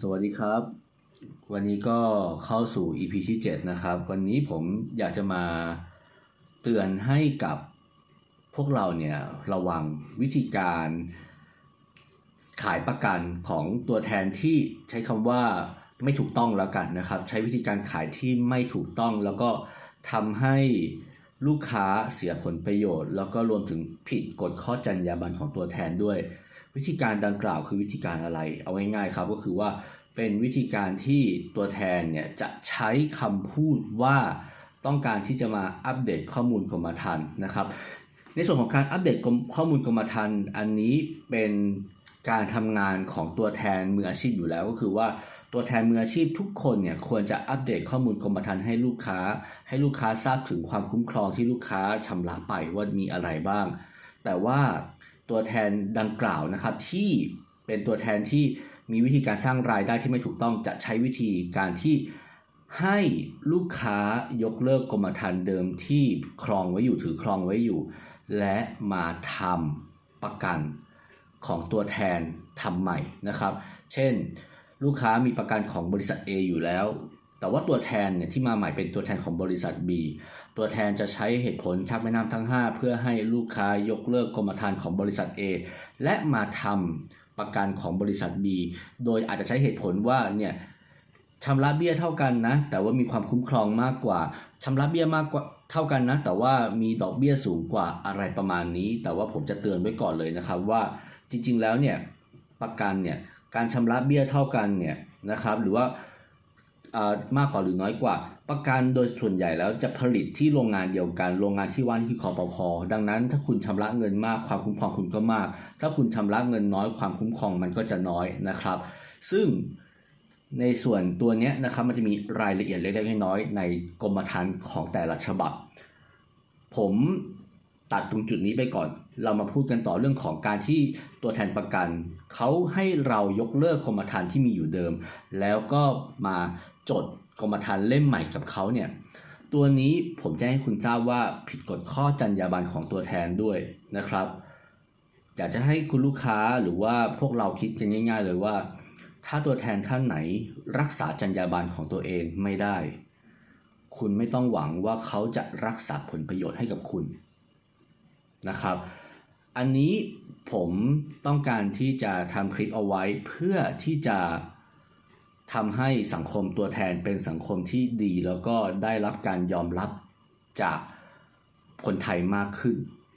สวัสดีครับ วันนี้ก็เข้าสู่ EP ที่ 7 นะครับ วันนี้ผมอยากจะมาเตือนให้กับพวกเราเนี่ยระวังวิธีการขายประกันของตัวแทนที่ใช้คำว่าไม่ถูกต้องแล้วกันนะครับ ใช้วิธีการขายที่ไม่ถูกต้องแล้วก็ทำให้ลูกค้าเสียผลประโยชน์ แล้วก็รวมถึงผิดกฎข้อจรรยาบรรณของตัวแทนด้วย วิธีการดังกล่าวคือวิธีการอะไร เอาง่ายๆครับก็คือว่าเป็นวิธีการที่ตัวแทนเนี่ยจะใช้คำพูดว่าต้องการที่จะมาอัปเดตข้อมูลกรมธรรม์นะครับ ในส่วนของการอัปเดตข้อมูลกรมธรรม์อันนี้เป็นการทำงานของตัวแทนมืออาชีพอยู่แล้วก็คือว่าตัวแทนมืออาชีพทุกคนเนี่ยควรจะอัปเดตข้อมูลกรมธรรม์ให้ลูกค้า ให้ลูกค้าทราบถึงความคุ้มครองที่ลูกค้าชำระไปว่ามีอะไรบ้าง แต่ว่า ตัวแทนดังกล่าวนะครับที่เป็นตัวแทนที่มีวิธีการสร้างรายได้ที่ไม่ถูกต้องจะใช้วิธีการที่ให้ลูกค้ายกเลิกกรมธรรม์เดิมที่ครองไว้อยู่ถือครองไว้อยู่ และมาทำประกันของตัวแทนทำใหม่นะครับ เช่น ลูกค้ามีประกันของบริษัท A อยู่แล้ว แต่ว่าตัวแทนเนี่ยที่มาใหม่เป็นตัวแทนของบริษัท B ตัวแทนจะใช้เหตุผลชักแม่น้ำทั้ง 5 เพื่อให้ลูกค้ายกเลิกกรมธรรม์ของบริษัท A และมาทำประกันของบริษัท B โดยอาจจะใช้เหตุผลว่าเนี่ยชำระเบี้ยเท่ากันนะ แต่ว่ามีความคุ้มครองมากกว่าชำระเบี้ยมากกว่าเท่ากันนะ แต่ว่ามีดอกเบี้ยสูงกว่าอะไรประมาณนี้ แต่ว่าผมจะเตือนไว้ก่อนเลยนะครับว่าจริงๆแล้วเนี่ยประกันเนี่ยการชำระเบี้ยเท่ากันเนี่ยนะครับหรือว่า มากกว่าหรือน้อยกว่า ประกันโดยส่วนใหญ่แล้วจะผลิตที่โรงงานเดียวกัน โรงงานที่ว่านี่คือคอปพอดังนั้นถ้าคุณชำระเงินมากความคุ้มครองคุณก็มาก ถ้าคุณชำระเงินน้อยความคุ้มครองมันก็จะน้อยนะครับ ซึ่งในส่วนตัวนี้นะครับมันจะมีรายละเอียดเล็กๆน้อยๆในกรมธรรม์ของแต่ละฉบับ ผม ตัดตรงจุดนี้ไปก่อน เรามาพูดกันต่อเรื่องของการที่ตัวแทนประกัน เขาให้เรายกเลิกกรมธรรม์ที่มีอยู่เดิม แล้วก็มาจดกรมธรรม์เล่มใหม่กับเขาเนี่ยตัวนี้ผมจะให้คุณทราบว่าผิดกฎข้อจรรยาบรรณของตัวแทนด้วยนะครับ อยากจะให้คุณลูกค้าหรือว่าพวกเราคิดกันง่าย ๆ เลยว่า ถ้าตัวแทนท่านไหนรักษาจรรยาบรรณของตัวเองไม่ได้ คุณไม่ต้องหวังว่าเขาจะรักษาผลประโยชน์ให้กับคุณ นะครับ อันนี้ผมต้องการที่จะทำคลิปเอาไว้เพื่อที่จะทำให้สังคมตัวแทนเป็นสังคมที่ดีแล้วก็ได้รับการยอมรับจากคนไทยมากขึ้น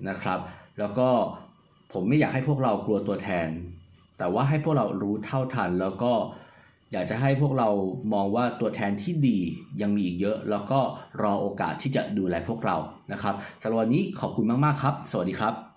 นะครับ แล้วก็ผมไม่อยากให้พวกเรากลัวตัวแทน แต่ว่าให้พวกเรารู้เท่าทันแล้วก็ อยากจะให้พวกเรามองว่าตัวแทนที่ดียังมีอีกเยอะ แล้วก็รอโอกาสที่จะดูแลพวกเรานะครับสำหรับวันนี้ขอบคุณมาก ๆ ครับ สวัสดีครับ